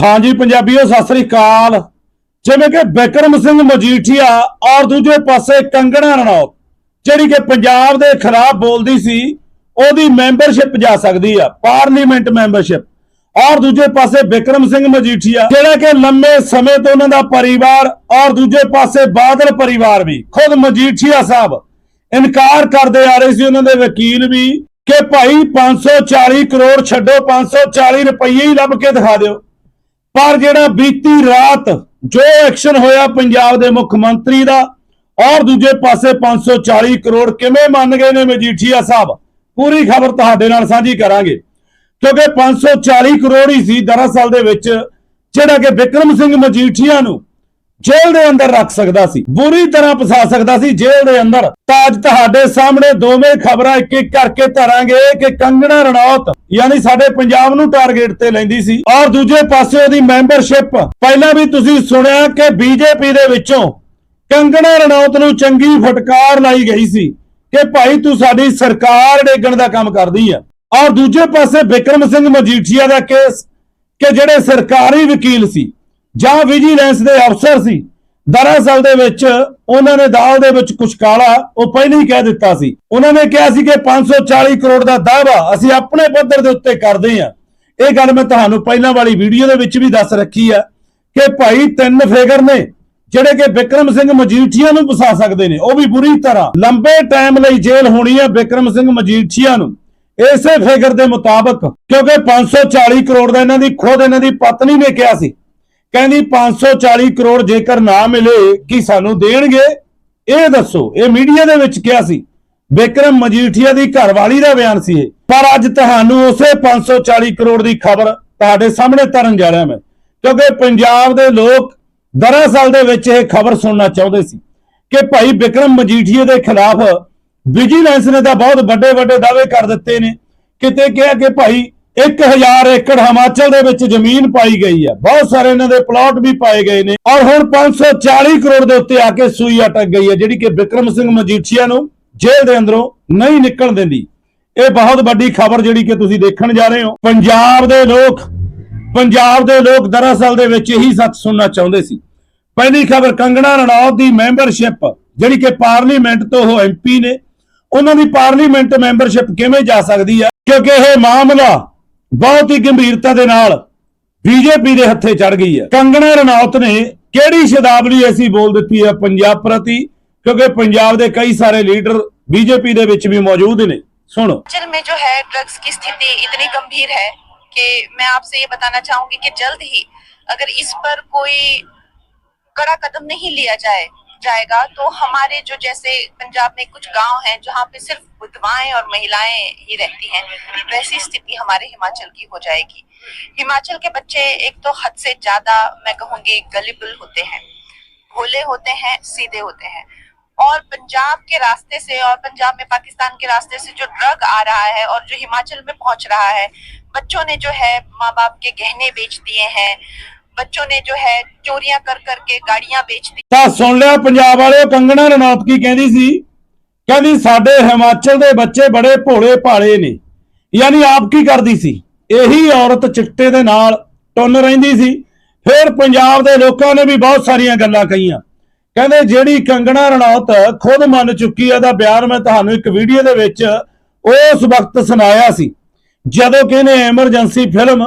ਹਾਂਜੀ, ਪੰਜਾਬੀਓ, ਸਤਿ ਸ੍ਰੀ ਅਕਾਲ। ਜਿਵੇਂ ਕਿ ਬਿਕਰਮ ਸਿੰਘ ਮਜੀਠੀਆ ਔਰ ਦੂਜੇ ਪਾਸੇ ਕੰਗਣਾ ਰਣੌਤ, ਜਿਹੜੀ ਕਿ ਪੰਜਾਬ ਦੇ ਖਰਾਬ ਬੋਲਦੀ ਸੀ, ਉਹਦੀ ਮੈਂਬਰਸ਼ਿਪ ਜਾ ਸਕਦੀ ਆ, ਪਾਰਲੀਮੈਂਟ ਮੈਂਬਰਸ਼ਿਪ। ਔਰ ਦੂਜੇ ਪਾਸੇ ਬਿਕਰਮ ਸਿੰਘ ਮਜੀਠੀਆ, ਜਿਹੜਾ ਕਿ ਲੰਮੇ ਸਮੇਂ ਤੋਂ ਉਹਨਾਂ ਦਾ ਪਰਿਵਾਰ ਔਰ ਦੂਜੇ ਪਾਸੇ ਬਾਦਲ ਪਰਿਵਾਰ ਵੀ, ਖੁਦ ਮਜੀਠੀਆ ਸਾਹਿਬ ਇਨਕਾਰ ਕਰਦੇ ਆ ਰਹੇ ਸੀ, ਉਹਨਾਂ ਦੇ ਵਕੀਲ ਵੀ, ਕਿ ਭਾਈ 540 ਕਰੋੜ ਛੱਡੋ 540 ਰੁਪਏ ਹੀ ਲੱਭ ਕੇ ਦਿਖਾ ਦਿਓ। ਪਰ ਜਿਹੜਾ ਬੀਤੀ ਰਾਤ ਜੋ ਐਕਸ਼ਨ ਹੋਇਆ ਪੰਜਾਬ ਦੇ ਮੁੱਖ ਮੰਤਰੀ ਦਾ, ਔਰ ਦੂਜੇ ਪਾਸੇ 540 ਕਰੋੜ ਕਿਵੇਂ ਮੰਨ ਗਏ ਨੇ ਮਜੀਠੀਆ ਸਾਹਿਬ? ਪੂਰੀ ਖਬਰ ਤੁਹਾਡੇ ਨਾਲ ਸਾਂਝੀ ਕਰਾਂਗੇ। ਕਿਉਂਕਿ 540 ਕਰੋੜ ਹੀ ਸੀ ਦਰਅਸਲ ਦੇ ਵਿੱਚ, ਜਿਹੜਾ ਕਿ ਵਿਕਰਮ ਸਿੰਘ ਮਜੀਠੀਆ ਨੂੰ ਜੇਲ੍ਹ ਦੇ ਅੰਦਰ ਰੱਖ ਸਕਦਾ ਸੀ, ਬੁਰੀ ਤਰ੍ਹਾਂ ਫਸਾ ਸਕਦਾ ਸੀ ਜੇਲ੍ਹ ਦੇ ਅੰਦਰ। ਤਾਂ ਅੱਜ ਤੁਹਾਡੇ ਸਾਹਮਣੇ ਦੋਵੇਂ ਖਬਰਾਂ ਇੱਕ ਇੱਕ ਕਰਕੇ ਧਰਾਂਗੇ ਕਿ ਕੰਗਣਾ ਰਣੌਤ ਯਾਨੀ ਸਾਡੇ ਪੰਜਾਬ ਨੂੰ ਟਾਰਗੇਟ ਤੇ ਲੈਂਦੀ ਸੀ ਔਰ ਦੂਜੇ ਪਾਸੇ ਉਹਦੀ ਮੈਂਬਰਸ਼ਿਪ ਪਹਿਲਾਂ ਵੀ ਤੁਸੀਂ ਸੁਣਿਆ ਕਿ ਬੀਜੇਪੀ ਦੇ ਵਿੱਚੋਂ ਕੰਗਣਾ ਰਣੌਤ ਨੂੰ ਚੰਗੀ ਫਟਕਾਰ ਲਾਈ ਗਈ ਸੀ ਕਿ ਭਾਈ ਤੂੰ ਸਾਡੀ ਸਰਕਾਰ ਡੇਗਣ ਦਾ ਕੰਮ ਕਰਦੀ ਆ। ਔਰ ਦੂਜੇ ਪਾਸੇ ਵਿਕਰਮ ਸਿੰਘ ਮਜੀਠੀਆ ਦਾ ਕੇਸ ਕਿ ਜਿਹੜੇ ਸਰਕਾਰੀ ਵਕੀਲ ਸੀ ਜਾਂ ਵਿਜੀਲੈਂਸ ਦੇ ਅਫਸਰ ਸੀ, ਦਰਅਸਲ ਦੇ ਵਿੱਚ ਉਹਨਾਂ ਨੇ ਦਾਲ ਦੇ ਵਿੱਚ ਕੁਝ ਕਾਲਾ ਉਹ ਪਹਿਲਾਂ ਹੀ ਕਹਿ ਦਿੱਤਾ ਸੀ। ਉਹਨਾਂ ਨੇ ਕਿਹਾ ਸੀ ਕਿ 540 ਕਰੋੜ ਦਾ ਦਾਅਵਾ ਅਸੀਂ ਆਪਣੇ ਪੱਧਰ ਦੇ ਉੱਤੇ ਕਰਦੇ ਹਾਂ। ਇਹ ਗੱਲ ਮੈਂ ਤੁਹਾਨੂੰ ਪਹਿਲਾਂ ਵਾਲੀ ਵੀਡੀਓ ਦੇ ਵਿੱਚ ਵੀ ਦੱਸ ਰੱਖੀ ਆ ਕਿ ਭਾਈ ਤਿੰਨ ਫਿਗਰ ਨੇ, ਜਿਹੜੇ ਕਿ ਵਿਕਰਮ ਸਿੰਘ ਮਜੀਠੀਆ ਨੂੰ ਫਸਾ ਸਕਦੇ ਨੇ। ਉਹ ਵੀ ਬੁਰੀ ਤਰ੍ਹਾਂ। ਲੰਬੇ ਟਾਈਮ ਲਈ ਜੇਲ੍ਹ ਹੋਣੀ ਹੈ ਵਿਕਰਮ ਸਿੰਘ ਮਜੀਠੀਆ ਨੂੰ। ਇਸੇ ਫਿਗਰ ਦੇ ਮੁਤਾਬਕ, ਕਿਉਂਕਿ 540 ਕਰੋੜ ਦਾ ਇਹਨਾਂ ਦੀ ਖੁਦ ਇਹਨਾਂ ਦੀ ਪਤਨੀ ਨੇ ਕਿਹਾ ਸੀ ਕਹਿੰਦੀ 540 ਕਰੋੜ ਜੇਕਰ ਨਾ ਮਿਲੇ, ਕੀ ਸਾਨੂੰ ਦੇਣਗੇ? ਇਹ ਦੱਸੋ, ਇਹ ਮੀਡੀਆ ਦੇ ਵਿੱਚ ਕਿਹਾ ਸੀ। ਵਿਕਰਮ ਮਜੀਠੀਆ ਦੀ ਘਰਵਾਲੀ ਦਾ ਬਿਆਨ ਸੀ ਇਹ। ਪਰ ਅੱਜ ਤੁਹਾਨੂੰ ਉਸੇ 540 ਕਰੋੜ ਦੀ ਖਬਰ ਤੁਹਾਡੇ ਸਾਹਮਣੇ ਤਰਨ ਜਾ ਰਿਹਾ ਮੈਂ। ਕਿਉਂਕਿ ਪੰਜਾਬ ਦੇ ਲੋਕ ਦਰਅਸਲ ਦੇ ਵਿੱਚ ਇਹ ਖਬਰ ਸੁਣਨਾ ਚਾਹੁੰਦੇ ਸੀ ਕਿ ਭਾਈ ਵਿਕਰਮ ਮਜੀਠੀਆ ਦੇ ਖਿਲਾਫ ਵਿਜੀਲੈਂਸ ਨੇ ਤਾਂ ਬਹੁਤ ਵੱਡੇ ਵੱਡੇ ਦਾਅਵੇ ਕਰ ਦਿੱਤੇ ਨੇ। ਕਿਤੇ ਕਿਹਾ ਕਿ ਭਾਈ 1000 ਏਕੜ ਹਿਮਾਚਲ ਦੇ ਵਿੱਚ ਜ਼ਮੀਨ ਪਾਈ ਗਈ ਹੈ। ਬਹੁਤ ਸਾਰੇ ਇਹਨਾਂ ਦੇ ਪਲਾਟ ਵੀ ਪਾਏ ਗਏ ਨੇ। ਔਰ ਹੁਣ 540 ਕਰੋੜ ਦੇ ਉੱਤੇ ਆ ਕੇ ਸੂਈ ਅਟਕ ਗਈ ਹੈ, ਜਿਹੜੀ ਕਿ ਵਿਕਰਮ ਸਿੰਘ ਮਜੀਠੀਆ ਨੂੰ ਜੇਲ੍ਹ ਦੇ ਅੰਦਰੋਂ ਨਹੀਂ ਨਿਕਲਣ ਦਿੰਦੀ। ਇਹ ਬਹੁਤ ਵੱਡੀ ਖਬਰ ਜਿਹੜੀ ਕਿ ਤੁਸੀਂ ਦੇਖਣ ਜਾ ਰਹੇ ਹੋ। ਪੰਜਾਬ ਦੇ ਲੋਕ, ਪੰਜਾਬ ਦੇ ਲੋਕ ਦਰਅਸਲ ਦੇ ਵਿੱਚ ਇਹੀ ਸੱਚ ਸੁਣਨਾ ਚਾਹੁੰਦੇ ਸੀ। ਪਹਿਲੀ ਖਬਰ ਕੰਗਣਾ ਰਣੌਤ ਦੀ ਮੈਂਬਰਸ਼ਿਪ, ਜਿਹੜੀ ਕਿ ਪਾਰਲੀਮੈਂਟ ਤੋਂ ਉਹ ਐਮਪੀ ਨੇ। ਉਹਨਾਂ ਦੀ ਪਾਰਲੀਮੈਂਟ ਮੈਂਬਰਸ਼ਿਪ ਕਿਵੇਂ ਜਾ ਸਕਦੀ ਹੈ? ਕਿਉਂਕਿ ਇਹ ਮਾਮਲਾ ਬਹੁਤ ਹੀ ਗੰਭੀਰਤਾ ਦੇ ਨਾਲ ਬੀਜੇਪੀ ਦੇ ਹੱਥੇ ਚੜ ਗਈ ਹੈ ਕੰਗਣਾ ਰਣੌਤ ਨੇ ਕਿਹੜੀ ਸ਼ਬਦਾਵਲੀ ਐਸੀ ਬੋਲ ਦਿੱਤੀ ਹੈ ਪੰਜਾਬ ਪ੍ਰਤੀ ਕਿਉਂਕਿ ਪੰਜਾਬ ਦੇ ਕਈ ਸਾਰੇ ਲੀਡਰ ਬੀਜੇਪੀ ਦੇ ਵਿੱਚ ਵੀ ਮੌਜੂਦ ਨੇ ਸੁਣੋ हिमाचल में जो है ड्रग्स की स्थिति इतनी गंभीर है कि मैं आपसे ये बताना चाहूंगी कि जल्द ही अगर इस पर कोई कड़ा कदम नहीं लिया जाए जाएगा तो हमारे जो जैसे पंजाब में कुछ गाँव हैं जहाँ पे सिर्फ़ विधवाएँ और महिलाएँ ही रहती हैं, वैसी स्थिति हमारे हिमाचल की हो जाएगी। हिमाचल के बच्चे एक तो हद से ज़्यादा, मैं कहूँगी गलिबल होते हैं, भोले होते हैं, सीधे होते हैं। और पंजाब के रास्ते से और पंजाब में पाकिस्तान के रास्ते से जो ड्रग आ रहा है और जो हिमाचल में पहुँच रहा है, बच्चों ने जो है माँ बाप के गहने बेच दिए हैं बच्चों ने जो है चोरियां कर करके गाड़ियां बेच दी ਤਾਂ ਸੁਣ ਲਿਆ ਪੰਜਾਬ ਵਾਲਿਓ ਕੰਗਣਾ ਰਣੌਤ ਕੀ ਕਹਿੰਦੀ ਸੀ ਕਹਿੰਦੀ ਸਾਡੇ ਹਿਮਾਚਲ ਦੇ ਬੱਚੇ ਬੜੇ ਭੋਲੇ ਭਾਲੇ ਨੇ ਯਾਨੀ ਆਪ ਕੀ ਕਰਦੀ ਸੀ ਇਹੀ ਔਰਤ ਚਿੱਟੇ ਦੇ ਨਾਲ ਟੁੰਨ ਰਹਿੰਦੀ ਸੀ ਫਿਰ ਪੰਜਾਬ ਦੇ ਲੋਕਾਂ ਨੇ ਵੀ ਬਹੁਤ ਸਾਰੀਆਂ ਗੱਲਾਂ ਕਹੀਆਂ ਕਹਿੰਦੇ ਜਿਹੜੀ ਕੰਗਣਾ ਰਣੌਤ ਖੁਦ ਮੰਨ ਚੁੱਕੀ ਹੈ ਦਾ ਬਿਆਨ ਮੈਂ ਤੁਹਾਨੂੰ ਇੱਕ ਵੀਡੀਓ ਦੇ ਵਿੱਚ ਉਸ ਵਕਤ ਸੁਣਾਇਆ ਸੀ ਜਦੋਂ ਕਿ ਇਹਨੇ ਐਮਰਜੈਂਸੀ ਫਿਲਮ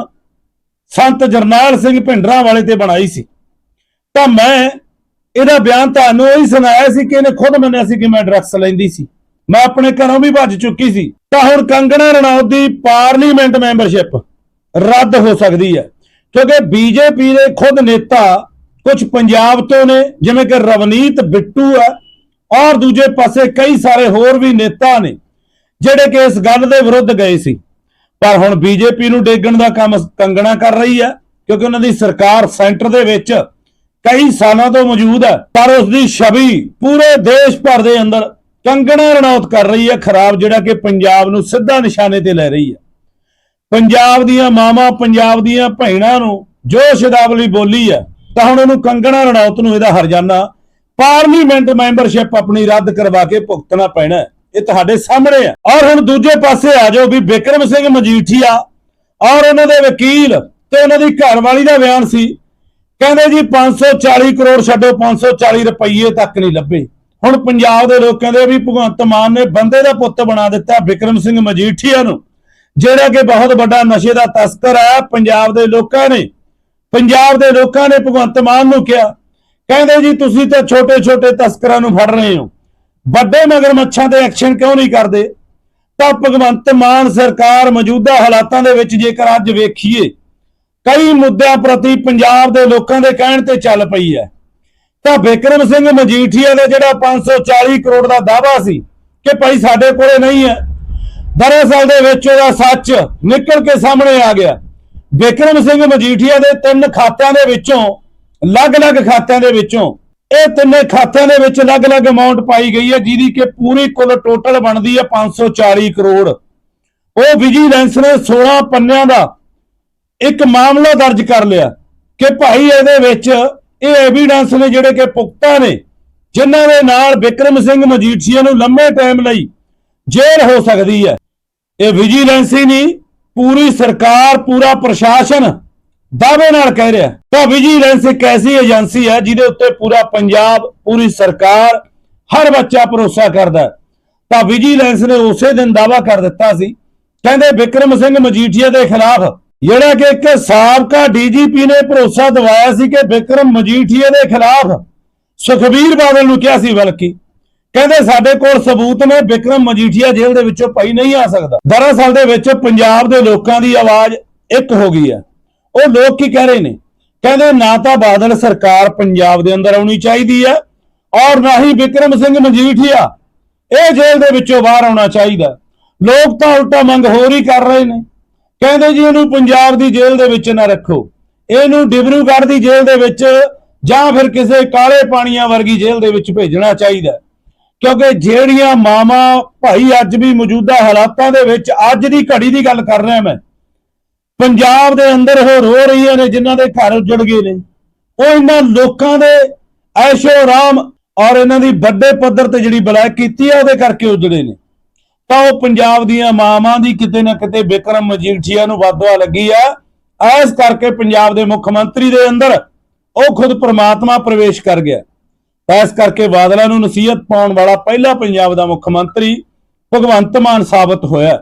ਸੰਤ ਜਰਨੈਲ ਸਿੰਘ ਭਿੰਡਰਾਂ ਵਾਲੇ ਤੇ ਬਣਾਈ ਸੀ। ਤਾਂ ਮੈਂ ਇਹਦਾ ਬਿਆਨ ਤੁਹਾਨੂੰ ਉਹੀ ਸੁਣਾਇਆ ਸੀ ਕਿ ਇਹਨੇ ਖੁਦ ਮੰਨਿਆ ਸੀ ਕਿ ਮੈਂ ਡਰੱਗਸ ਲੈਂਦੀ ਸੀ। ਮੈਂ ਆਪਣੇ ਘਰੋਂ ਵੀ ਭੱਜ ਚੁੱਕੀ ਸੀ। ਤਾਂ ਹੁਣ ਕੰਗਣਾ ਰਣੌਤ ਦੀ ਪਾਰਲੀਮੈਂਟ ਮੈਂਬਰਸ਼ਿਪ ਰੱਦ ਹੋ ਸਕਦੀ ਹੈ। ਕਿਉਂਕਿ ਬੀਜੇਪੀ ਦੇ ਖੁਦ ਨੇਤਾ ਕੁਝ ਪੰਜਾਬ ਤੋਂ ਨੇ, ਜਿਵੇਂ ਕਿ ਰਵਨੀਤ ਬਿੱਟੂ ਹੈ ਔਰ ਦੂਜੇ ਪਾਸੇ ਕਈ ਸਾਰੇ ਹੋਰ ਵੀ ਨੇਤਾ ਨੇ, ਜਿਹੜੇ ਕਿ ਇਸ ਗੱਲ ਦੇ ਵਿਰੁੱਧ ਗਏ ਸੀ। ਪਰ ਹੁਣ ਬੀਜੇਪੀ ਨੂੰ ਡੇਗਣ ਦਾ ਕੰਮ ਕੰਗਣਾ ਕਰ ਰਹੀ ਹੈ, ਕਿਉਂਕਿ ਉਹਨਾਂ ਦੀ ਸਰਕਾਰ ਸੈਂਟਰ ਦੇ ਵਿੱਚ ਕਈ ਸਾਲਾਂ ਤੋਂ ਮੌਜੂਦ ਹੈ, ਪਰ ਉਸ ਦੀ ਛਵੀ ਪੂਰੇ ਦੇਸ਼ ਭਰ ਦੇ ਅੰਦਰ ਕੰਗਣਾ ਰਣੌਤ ਕਰ ਰਹੀ ਹੈ, ਖਰਾਬ ਜਿਹੜਾ ਕਿ ਪੰਜਾਬ ਨੂੰ ਸਿੱਧਾ ਨਿਸ਼ਾਨੇ ਤੇ ਲੈ ਰਹੀ ਹੈ। ਪੰਜਾਬ ਦੀਆਂ ਮਾਵਾਂ, ਪੰਜਾਬ ਦੀਆਂ ਭੈਣਾਂ ਨੂੰ ਜੋ ਸ਼ਬਦਾਵਲੀ ਬੋਲੀ ਹੈ, ਤਾਂ ਹੁਣ ਉਹਨੂੰ ਕੰਗਣਾ ਰਣੌਤ ਨੂੰ ਇਹਦਾ ਹਰਜਾਨਾ ਪਾਰਲੀਮੈਂਟ ਮੈਂਬਰਸ਼ਿਪ ਆਪਣੀ ਰੱਦ ਕਰਵਾ ਕੇ ਭੁਗਤਣਾ ਪੈਣਾ ਇਹ ਤੁਹਾਡੇ ਸਾਹਮਣੇ ਆ ਔਰ ਹੁਣ ਦੂਜੇ ਪਾਸੇ ਆ ਜਾਓ ਵੀ ਬਿਕਰਮ ਸਿੰਘ ਮਜੀਠੀਆ, ਔਰ ਉਹਨਾਂ ਦੇ ਵਕੀਲ ਤੇ ਉਹਨਾਂ ਦੀ ਘਰਵਾਲੀ ਦਾ ਬਿਆਨ ਸੀ। ਕਹਿੰਦੇ ਜੀ 540 ਕਰੋੜ ਛੱਡੋ 540 ਰੁਪਏ ਤੱਕ ਨਹੀਂ ਲੱਭੇ। ਹੁਣ ਪੰਜਾਬ ਦੇ ਲੋਕ ਕਹਿੰਦੇ ਵੀ ਭਗਵੰਤ ਮਾਨ ਨੇ ਬੰਦੇ ਦਾ ਪੁੱਤ ਬਣਾ ਦਿੱਤਾ ਬਿਕਰਮ ਸਿੰਘ ਮਜੀਠੀਆ ਨੂੰ, ਜਿਹੜਾ ਕਿ ਬਹੁਤ ਵੱਡਾ ਨਸ਼ੇ ਦਾ ਤਸਕਰ ਹੈ ਪੰਜਾਬ ਦੇ ਲੋਕਾਂ ਨੇ। ਪੰਜਾਬ ਦੇ ਲੋਕਾਂ ਨੇ ਭਗਵੰਤ ਮਾਨ ਨੂੰ ਕਿਹਾ, ਕਹਿੰਦੇ ਜੀ, ਤੁਸੀਂ ਤਾਂ ਛੋਟੇ-ਛੋਟੇ ਤਸਕਰਾਂ ਨੂੰ ਫੜ ਰਹੇ ਹੋ। ਵੱਡੇ ਮਗਰਮੱਛਾਂ ਤੇ ਐਕਸ਼ਨ ਕਿਉਂ ਨਹੀਂ ਕਰਦੇ? ਤਾਂ ਭਗਵੰਤ ਮਾਨ ਸਰਕਾਰ ਮੌਜੂਦਾ ਹਾਲਾਤਾਂ ਦੇ ਵਿੱਚ ਜੇਕਰ ਅੱਜ ਵੇਖੀਏ, ਕਈ ਮੁੱਦਿਆਂ ਪ੍ਰਤੀ ਪੰਜਾਬ ਦੇ ਲੋਕਾਂ ਦੇ ਕਹਿਣ ਤੇ ਚੱਲ ਪਈ ਹੈ। ਤਾਂ ਵਿਕਰਮ ਸਿੰਘ ਮਜੀਠੀਆ ਦਾ ਜਿਹੜਾ 540 ਕਰੋੜ ਦਾ ਦਾਅਵਾ ਸੀ ਕਿ ਭਾਈ ਸਾਡੇ ਕੋਲੇ ਨਹੀਂ ਹੈ, ਦਰਅਸਲ ਦੇ ਵਿੱਚ ਉਹਦਾ ਸੱਚ ਨਿਕਲ ਕੇ ਸਾਹਮਣੇ ਆ ਗਿਆ। ਵਿਕਰਮ ਸਿੰਘ ਮਜੀਠੀਆ ਦੇ ਤਿੰਨ ਖਾਤਿਆਂ ਦੇ ਵਿੱਚੋਂ, ਅਲੱਗ-ਅਲੱਗ ਖਾਤਿਆਂ ਦੇ ਵਿੱਚੋਂ ਇਹ ਤਿੰਨੇ ਖਾਤਿਆਂ ਦੇ ਵਿੱਚ ਅਲੱਗ-ਅਲੱਗ ਅਮਾਉਂਟ ਪਾਈ ਗਈ ਹੈ, ਜਿਹਦੀ ਕਿ ਪੂਰੀ ਕੁੱਲ ਟੋਟਲ ਬਣਦੀ ਹੈ 540 ਕਰੋੜ। ਉਹ ਵਿਜੀਲੈਂਸ ਨੇ 16 ਪੰਨਿਆਂ ਦਾ ਇੱਕ ਮਾਮਲਾ ਦਰਜ ਕਰ ਲਿਆ ਕਿ ਭਾਈ ਇਹਦੇ ਵਿੱਚ ਇਹ ਐਵੀਡੈਂਸ ਨੇ ਜਿਹੜੇ ਕਿ ਪੁਖਤਾ ਨੇ, ਜਿਨ੍ਹਾਂ ਦੇ ਨਾਲ ਵਿਕਰਮ ਸਿੰਘ ਮਜੀਠੀਆ ਨੂੰ ਲੰਮੇ ਟਾਈਮ ਲਈ ਜੇਲ੍ਹ ਹੋ ਸਕਦੀ ਹੈ। ਇਹ ਵਿਜੀਲੈਂਸ ਹੀ ਨਹੀਂ, ਪੂਰੀ ਸਰਕਾਰ, ਪੂਰਾ ਪ੍ਰਸ਼ਾਸਨ ਦਾਅਵੇ ਨਾਲ ਕਹਿ ਰਿਹਾ ਤਾਂ ਵਿਜੀਲੈਂਸ ਇੱਕ ਐਸੀ ਏਜੰਸੀ ਹੈ ਜਿਹਦੇ ਉੱਤੇ ਪੂਰਾ ਪੰਜਾਬ, ਪੂਰੀ ਸਰਕਾਰ, ਹਰ ਬੱਚਾ ਭਰੋਸਾ ਕਰਦਾ ਹੈ। ਤਾਂ ਵਿਜੀਲੈਂਸ ਨੇ ਉਸੇ ਦਿਨ ਦਾਅਵਾ ਕਰ ਦਿੱਤਾ ਸੀ। ਕਹਿੰਦੇ ਵਿਕਰਮ ਸਿੰਘ ਮਜੀਠੀਆ ਦੇ ਖਿਲਾਫ ਜਿਹੜਾ ਕਿ ਇੱਕ ਸਾਬਕਾ ਡੀਜੀਪੀ ਨੇ ਭਰੋਸਾ ਦਿਵਾਇਆ ਸੀ ਕਿ ਵਿਕਰਮ ਮਜੀਠੀਆ ਦੇ ਖਿਲਾਫ ਸੁਖਬੀਰ ਬਾਦਲ ਨੂੰ ਕਿਹਾ ਸੀ ਬਲਕਿ। ਕਹਿੰਦੇ ਸਾਡੇ ਕੋਲ ਸਬੂਤ ਨੇ, ਵਿਕਰਮ ਮਜੀਠੀਆ ਜੇਲ੍ਹ ਦੇ ਵਿੱਚੋਂ ਭਾਈ ਨਹੀਂ ਆ ਸਕਦਾ। ਦਰਅਸਲ ਦੇ ਵਿੱਚ ਪੰਜਾਬ ਦੇ ਲੋਕਾਂ ਦੀ ਆਵਾਜ਼ ਇੱਕ ਹੋ ਗਈ ਹੈ। ਉਹ ਲੋਕ ਕੀ ਕਹਿ ਰਹੇ ਨੇ? ਕਹਿੰਦੇ ਨਾ ਤਾਂ ਬਾਦਲ ਸਰਕਾਰ ਪੰਜਾਬ ਦੇ ਅੰਦਰ ਆਉਣੀ ਚਾਹੀਦੀ ਹੈ ਔਰ ਨਾ ਹੀ ਵਿਕਰਮ ਸਿੰਘ ਮਜੀਠੀਆ ਇਹ ਜੇਲ੍ਹ ਦੇ ਵਿੱਚੋਂ ਬਾਹਰ ਆਉਣਾ ਚਾਹੀਦਾ ਲੋਕ ਤਾਂ ਉਲਟਾ ਮੰਗ ਹੋਰ ਹੀ ਕਰ ਰਹੇ ਨੇ। ਕਹਿੰਦੇ ਜੀ ਇਹਨੂੰ ਪੰਜਾਬ ਦੀ ਜੇਲ੍ਹ ਦੇ ਵਿੱਚ ਨਾ ਰੱਖੋ। ਇਹਨੂੰ ਡਿਬਰੂਗੜ੍ਹ ਦੀ ਜੇਲ੍ਹ ਦੇ ਵਿੱਚ ਜਾਂ ਫਿਰ ਕਿਸੇ ਕਾਲੇ ਪਾਣੀਆਂ ਵਰਗੀ ਜੇਲ੍ਹ ਦੇ ਵਿੱਚ ਭੇਜਣਾ ਚਾਹੀਦਾ ਕਿਉਂਕਿ ਜਿਹੜੀਆਂ ਮਾਵਾਂ ਭਾਈ ਅੱਜ ਵੀ ਮੌਜੂਦਾ ਹਾਲਾਤਾਂ ਦੇ ਵਿੱਚ ਅੱਜ ਦੀ ਘੜੀ ਦੀ ਗੱਲ ਕਰ ਰਿਹਾ ਮੈਂ। ਪੰਜਾਬ ਦੇ ਅੰਦਰ ਉਹ ਰੋ ਰਹੀਆਂ ਨੇ, ਜਿਨ੍ਹਾਂ ਦੇ ਘਰ ਉੱਜੜ ਗਏ ਨੇ। ਉਹ ਇਹਨਾਂ ਲੋਕਾਂ ਦੇ ਐਸ਼ੋ ਆਰਾਮ ਔਰ ਇਹਨਾਂ ਦੀ ਵੱਡੇ ਪੱਧਰ ਤੇ ਜਿਹੜੀ ਬਲੈਕ ਕੀਤੀ ਹੈ ਉਹਦੇ ਕਰਕੇ ਉੱਜੜੇ ਨੇ। ਤਾਂ ਉਹ ਪੰਜਾਬ ਦੀਆਂ ਮਾਵਾਂ ਦੀ ਕਿਤੇ ਨਾ ਕਿਤੇ ਬਿਕਰਮ ਮਜੀਠੀਆ ਨੂੰ ਵਾਧਵਾ ਲੱਗੀ ਆ। ਇਸ ਕਰਕੇ ਪੰਜਾਬ ਦੇ ਮੁੱਖ ਮੰਤਰੀ ਦੇ ਅੰਦਰ ਉਹ ਖੁਦ ਪ੍ਰਮਾਤਮਾ ਪ੍ਰਵੇਸ਼ ਕਰ ਗਿਆ। ਇਸ ਕਰਕੇ ਬਾਦਲਾਂ ਨੂੰ ਨਸੀਹਤ ਪਾਉਣ ਵਾਲਾ ਪਹਿਲਾ ਪੰਜਾਬ ਦਾ ਮੁੱਖ ਮੰਤਰੀ ਭਗਵੰਤ ਮਾਨ ਸਾਬਤ ਹੋਇਆ।